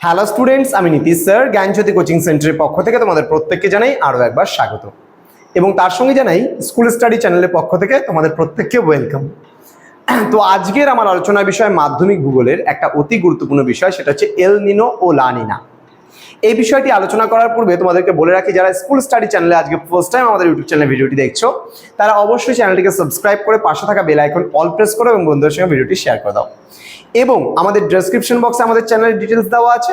Hello students আমি Nitish sir, জ্ঞানজ্যোতি coaching সেন্টারের পক্ষ থেকে তোমাদের প্রত্যেককে জানাই আরও একবার স্বাগত। এবং তার সঙ্গে জানাই স্কুল স্টাডি চ্যানেলের পক্ষ থেকে তোমাদের প্রত্যেককে ওয়েলকাম তো আজকের আমার আলোচনার বিষয় মাধ্যমিক ভূগোলের একটা অতি গুরুত্বপূর্ণ বিষয়, সেটা হচ্ছে এল নিনো ও লানিনা এই বিষয়টি আলোচনা করার পূর্বে তোমাদেরকে বলে রাখি, যারা স্কুল স্টাডি চ্যানেলে আজকে ফার্স্ট টাইম আমাদের ইউটিউব চ্যানেলে ভিডিওটি দেখছ, তারা অবশ্যই চ্যানেলটিকে সাবস্ক্রাইব করে পাশে থাকা বেল আইকন অল প্রেস করো এবং বন্ধুদের সঙ্গে ভিডিওটি শেয়ার করে দাও। এবং আমাদের ডেসক্রিপশন বক্সে আমাদের চ্যানেলের ডিটেলস দেওয়া আছে।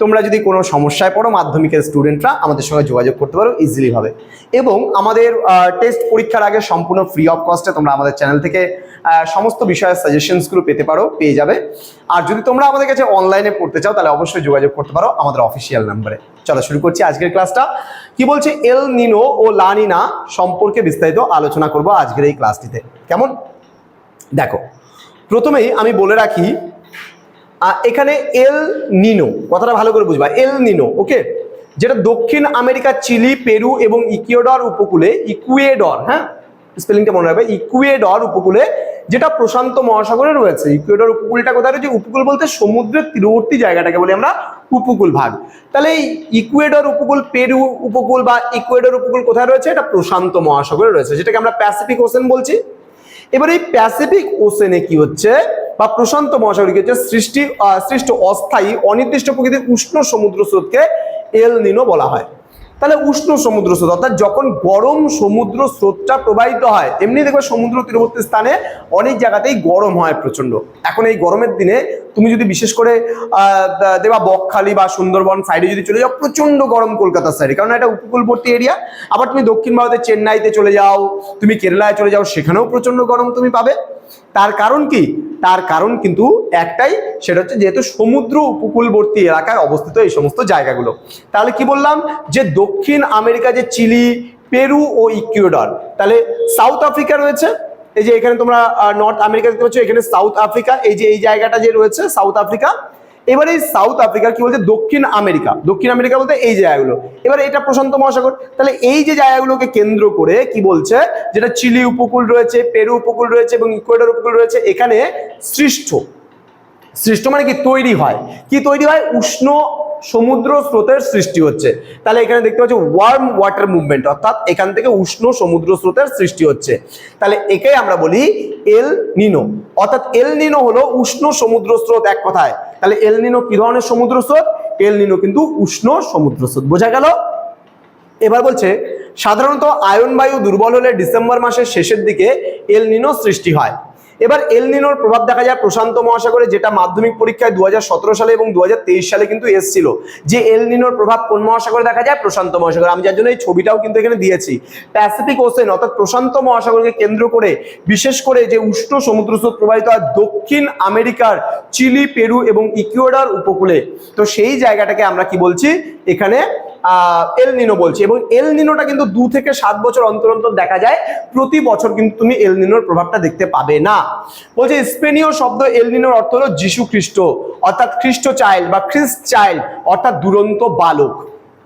তোমরা যদি কোনো সমস্যায় পড়ো, মাধ্যমিকের স্টুডেন্টরা আমাদের সঙ্গে যোগাযোগ করতে পারো ইজিলি হবে এবং আমাদের টেস্ট পরীক্ষার আগে সম্পূর্ণ ফ্রি অফ কস্টে তোমরা আমাদের চ্যানেল থেকে সমস্ত বিষয়ের সাজেশনসগুলো পেতে পারো, পেয়ে যাবে। আর যদি তোমরা আমাদের কাছে অনলাইনে পড়তে চাও, তাহলে অবশ্যই যোগাযোগ করতে পারো আমাদের অফিসিয়াল নাম্বারে চলো শুরু করছি আজকের ক্লাসটা কি বলছে? এল নিনো ও লানিনা সম্পর্কে বিস্তারিত আলোচনা করব আজকের এই ক্লাসটিতে কেমন? দেখো, প্রথমেই আমি বলে রাখি এখানে এল নিনো, কথাটা ভালো করে বুঝবা, এল নিনো, ওকে? যেটা দক্ষিণ আমেরিকা, চিলি, পেরু এবং ইকুয়েডর উপকূলে, ইকুয়েডর হ্যাঁ? স্পেলিংটা মনে রাখবে, ইকুয়েডর উপকূলে, যেটা প্রশান্ত মহাসাগরে রয়েছে। ইকুয়েডর উপকূলটা কোথায় রয়েছে? উপকূল বলতে সমুদ্রের তীরবর্তী জায়গাটাকে বলি আমরা, উপকূল ভাগ। তাহলে এই ইকুয়েডর উপকূল, পেরু উপকূল বা ইকুয়েডর উপকূল কোথায় রয়েছে? এটা প্রশান্ত মহাসাগরে রয়েছে, যেটাকে আমরা প্যাসিফিক ওশেন বলছি। এবার এই প্যাসিফিক ওশেনে কি হচ্ছে? বা প্রশান্ত মহাসাগরে কি হচ্ছে সৃষ্টি সৃষ্ট অস্থায়ী, অনির্দিষ্ট প্রকৃতির উষ্ণ সমুদ্র স্রোতকে এল নিনো বলা হয়। তাহলে উষ্ণ সমুদ্র স্রোত, অর্থাৎ যখন গরম সমুদ্র স্রোতটা প্রবাহিত হয়, এমনি দেখবে সমুদ্র তীরবর্তী স্থানে অনেক জায়গাতেই গরম হয় প্রচণ্ড এখন এই গরমের দিনে তুমি যদি বিশেষ করে দেবা বকখালি বা সুন্দরবন সাইডে যদি চলে যাও প্রচণ্ড গরম কলকাতার সাইডে কারণ এটা উপকূলবর্তী এরিয়া আবার তুমি দক্ষিণ ভারতের চেন্নাইতে চলে যাও, তুমি কেরালায় চলে যাও, সেখানেও প্রচণ্ড গরম তুমি পাবে। তার কারণ কি? তার কারণ কিন্তু একটাই, সেটা হচ্ছে যেহেতু সমুদ্র উপকূলবর্তী এলাকায় অবস্থিত এই সমস্ত জায়গাগুলো। তাহলে কি বললাম? যে দক্ষিণ আমেরিকা, যে চিলি, পেরু ও ইকুয়েডর, তাহলে সাউথ আফ্রিকা রয়েছে, এই যে এখানে তোমরা নর্থ আমেরিকা দেখতে পাচ্ছ, এখানে সাউথ আফ্রিকা, এই যে এই জায়গাটা যে রয়েছে, সাউথ আফ্রিকা এবার এই সাউথ আফ্রিকার কি বলছে? দক্ষিণ আমেরিকা। দক্ষিণ আমেরিকা বলতে এই জায়গাগুলো। এবার এটা প্রশান্ত মহাসাগর। তাহলে এই যে জায়গাগুলোকে কেন্দ্র করে কি বলছে? যেটা চিলি উপকূল রয়েছে, পেরু উপকূল রয়েছে এবং ইকুয়েডর উপকূল রয়েছে, এখানে সৃষ্ট। সৃষ্ট মানে কি? তৈরি হয়। কি তৈরি হয়? উষ্ণ সমুদ্র স্রোতের সৃষ্টি হচ্ছে। তাহলে এখানে দেখতে পাচ্ছি ওয়ার্ম ওয়াটার মুভমেন্ট অর্থাৎ এখান থেকে উষ্ণ সমুদ্র স্রোতের সৃষ্টি হচ্ছে। তাহলে একেই আমরা বলি এল নিনো অর্থাৎ এল নিনো হলো উষ্ণ সমুদ্র স্রোত এক কথায়। তাহলে এল নিনো কি ধরনের সমুদ্র স্রোত? এল নিনো কিন্তু উষ্ণ সমুদ্র স্রোত। বোঝা গেল? এবার বলছে, সাধারণত আয়ন বায়ু দুর্বল হলে ডিসেম্বর মাসের শেষের দিকে এল নিনো সৃষ্টি হয়। এবার এল নিনোর প্রভাব দেখা যায় প্রশান্ত মহাসাগরে, যেটা মাধ্যমিক পরীক্ষায় দু হাজার সতেরো সালে এবং দু হাজার তেইশ সালে কিন্তু এসেছিল। যে এল নিনোর প্রভাব কোন মহাসাগরে দেখা যায়? প্রশান্ত মহাসাগর। আমি যার জন্য এই ছবিটাও কিন্তু এখানে দিয়েছি। প্যাসিফিক ওসেন অর্থাৎ প্রশান্ত মহাসাগরকে কেন্দ্র করে, বিশেষ করে যে উষ্ণ সমুদ্র স্রোত প্রবাহিত হয় দক্ষিণ আমেরিকার চিলি, পেরু এবং ইকুয়েডার উপকূলে। তো সেই জায়গাটাকে আমরা কি বলছি? এখানে এল নিনো বলছি। এবং এল নিনোটা কিন্তু দু থেকে সাত বছর অন্তর অন্তর দেখা যায়। প্রতি বছর কিন্তু তুমি এল নিনোর প্রভাবটা দেখতে পাবে না। বলছে, স্পেনীয় শব্দ এল নিনোর অর্থ হলো যিশু খ্রিস্ট অর্থাৎ খ্রিস্ট চাইল্ড বা খ্রিস্ট চাইল্ড, অর্থাৎ দুরন্ত বালক।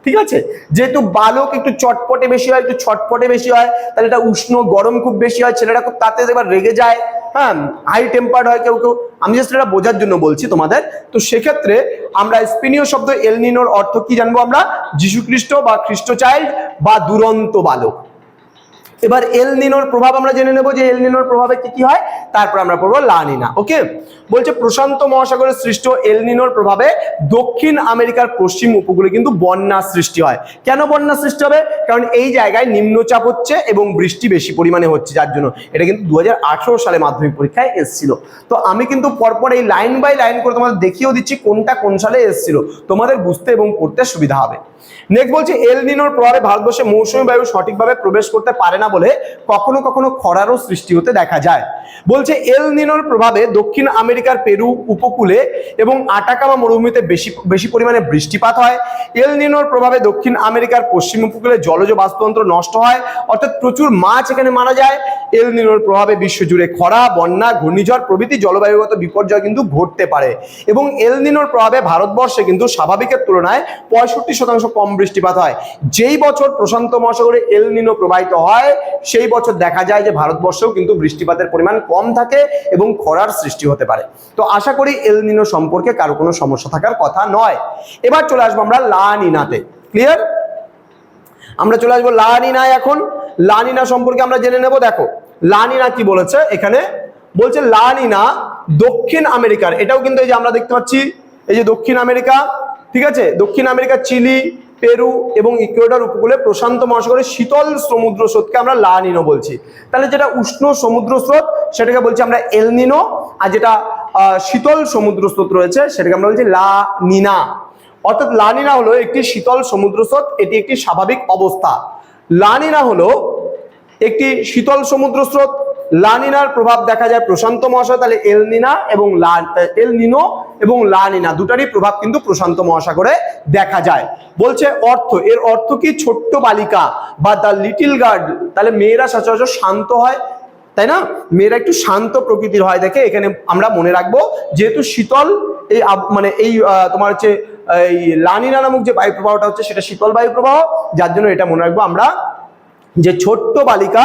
ঠিক আছে? যেহেতু বালক একটু চটপটে বেশি হয়, একটু ছটপটে বেশি হয়, তাহলে এটা উষ্ণ, গরম খুব বেশি হয় ছেলেটা খুব তাতে এবার রেগে যায়। হ্যাঁ হাই টেম্পার্ড হয় কেউ কেউ। আমি জাস্ট এটা বোঝার জন্য বলছি তোমাদের। তো সেক্ষেত্রে আমরা স্পেনীয় শব্দ এলনিনোর অর্থ কি জানব আমরা? যীশু খ্রিস্ট বা খ্রিস্ট চাইল্ড বা দুরন্ত বালক। এবার এল নিনোর প্রভাব আমরা জেনে নেব যে এল নিনোর প্রভাবে কি কি হয়, তারপর আমরা পড়ব লানিনা ওকে বলছে প্রশান্ত মহাসাগরের সৃষ্ট এল নিনোর প্রভাবে দক্ষিণ আমেরিকার পশ্চিম উপকূলে কিন্তু বন্যা সৃষ্টি হয়। কেন বন্যা সৃষ্টি হবে? কারণ এই জায়গায় নিম্নচাপ হচ্ছে এবং বৃষ্টি বেশি পরিমাণে হচ্ছে, যার জন্য এটা কিন্তু দু হাজার আঠেরো সালে মাধ্যমিক পরীক্ষায় এসেছিল। তো আমি কিন্তু পরপর এই লাইন বাই লাইন করে তোমাদের দেখিয়েও দিচ্ছি কোনটা কোন সালে এসেছিল। তোমাদের বুঝতে এবং পড়তে সুবিধা হবে। নেক্সট বলছে এল নিনোর প্রভাবে ভারতবর্ষে মৌসুমী বায়ু সঠিকভাবে প্রবেশ করতে পারে না বলে কখনো কখনো খরারও সৃষ্টি হতে দেখা যায়। বলছে, এল নিনোর প্রভাবে দক্ষিণ আমেরিকার পেরু উপকূলে এবং আটাকামা মরুভূমিতে বেশি বেশি পরিমাণে বৃষ্টিপাত হয়। এল নিনোর প্রভাবে দক্ষিণ আমেরিকার পশ্চিম উপকূলে জলজ বাস্তুতন্ত্র নষ্ট হয়, অর্থাৎ প্রচুর মাছ এখানে মারা যায়। এল নিনোর প্রভাবে বিশ্বজুড়ে খরা, বন্যা, ঘূর্ণিঝড় প্রভৃতি জলবায়ুগত বিপর্যয় কিন্তু ঘটতে পারে। এবং এল নিনোর প্রভাবে ভারতবর্ষে কিন্তু স্বাভাবিকের তুলনায় পঁয়ষট্টি শতাংশ কম বৃষ্টিপাত হয়। যেই বছর প্রশান্ত মহাসাগরে এল নিনো প্রবাহিত হয়, সেই বছর দেখা যায় যে ভারতবর্ষেও কিন্তু বৃষ্টিপাতের পরিমাণ কম থাকে এবং খরার সৃষ্টি হতে পারে। তো আশা করি এল নিনো সম্পর্কে কারও কোনো সমস্যা থাকার কথা নয়। এবার চলে আসব আমরা লা নিনাতে। ক্লিয়ার আমরা চলে আসব লানিনা এখন। লানিনা সম্পর্কে আমরা জেনে নেব, দেখো। লানিনা কি বলেছে? এখানে বলছে, লানিনা দক্ষিণ আমেরিকার। এটাও কিন্তু এই যে আমরা দেখতে পাচ্ছি, এই যে দক্ষিণ আমেরিকা, ঠিক আছে? দক্ষিণ আমেরিকা, চিলি, পেরু এবং ইকুয়েডর উপকূলে প্রশান্ত মহাসাগরের শীতল সমুদ্র স্রোতকে আমরা লা নিনো বলছি। তাহলে যেটা উষ্ণ সমুদ্র স্রোত, সেটাকে বলছি আমরা এলনিনো আর যেটা শীতল সমুদ্র স্রোত রয়েছে, সেটাকে আমরা বলছি লা নিনা অর্থাৎ লানিনা হলো একটি শীতল সমুদ্র স্রোত, এটি একটি স্বাভাবিক অবস্থা। লানিনা হলো একটি শীতল সমুদ্র স্রোত। লানিনার প্রভাব দেখা যায় প্রশান্ত মহাসাগর, তাহলে এলনিনা এবং এলনিনো এল নিনো এবং লানিনা দুটারই প্রভাব কিন্তু প্রশান্ত মহাসাগরে দেখা যায়। বলছে অর্থ, এর অর্থ কি? ছোট্ট বালিকা বা দ্য লিটিল গার্ড, তাহলে মেয়েরা সচরাচর শান্ত হয় তাই না? মেয়েরা একটু শান্ত প্রকৃতির হয় দেখে এখানে আমরা মনে রাখব, যেহেতু শীতল, এই মানে এই তোমার হচ্ছে, এই লানিনা নামক যে বায়ু প্রবাহটা হচ্ছে সেটা শীতল বায়ু প্রবাহ যার জন্য এটা মনে রাখব আমরা যে ছোট্ট বালিকা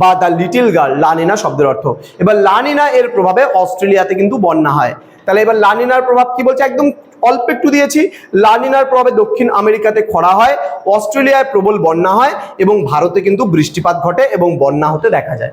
বা দ্য লিটিল গার্ল, লানিনা শব্দের অর্থ। এবার লানিনা এর প্রভাবে অস্ট্রেলিয়াতে কিন্তু বন্যা হয়। তাহলে এবার লানিনার প্রভাব কি বলছে? একদম অল্প একটু দিয়েছি। লানিনার প্রভাবে দক্ষিণ আমেরিকাতে খরা হয়, অস্ট্রেলিয়ায় প্রবল বন্যা হয় এবং ভারতে কিন্তু বৃষ্টিপাত ঘটে এবং বন্যা হতে দেখা যায়।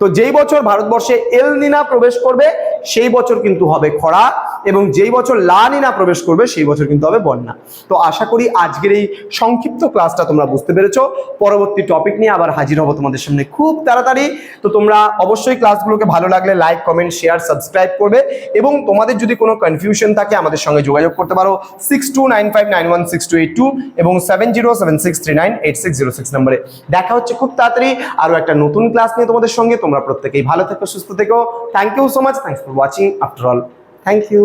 তো যেই বছর ভারতবর্ষে এলনিনা প্রবেশ করবে সেই বছর কিন্তু হবে খরা। এবং যেই বছর লা নিনা প্রবেশ করবে, সেই বছর কিন্তু হবে বন্যা। তো আশা করি আজকের এই সংক্ষিপ্ত ক্লাসটা তোমরা বুঝতে পেরেছ। পরবর্তী টপিক নিয়ে আবার হাজির হব তোমাদের সামনে খুব তাড়াতাড়ি। তো তোমরা অবশ্যই ক্লাসগুলোকে ভালো লাগলে লাইক কমেন্ট শেয়ার সাবস্ক্রাইব করবে এবং তোমাদের যদি কোনো কনফিউশন থাকে, আমাদের সঙ্গে যোগাযোগ করতে পারো। Six two nine five nine one six two eight two এবং seven zero seven six three nine eight six zero six নম্বরে। দেখা হচ্ছে খুব তাড়াতাড়ি আরও একটা নতুন ক্লাস নিয়ে তোমাদের সঙ্গে। তোমরা প্রত্যেকেই ভালো থেকো, সুস্থ থেকো। Thank you so much thanks for watching after all thank you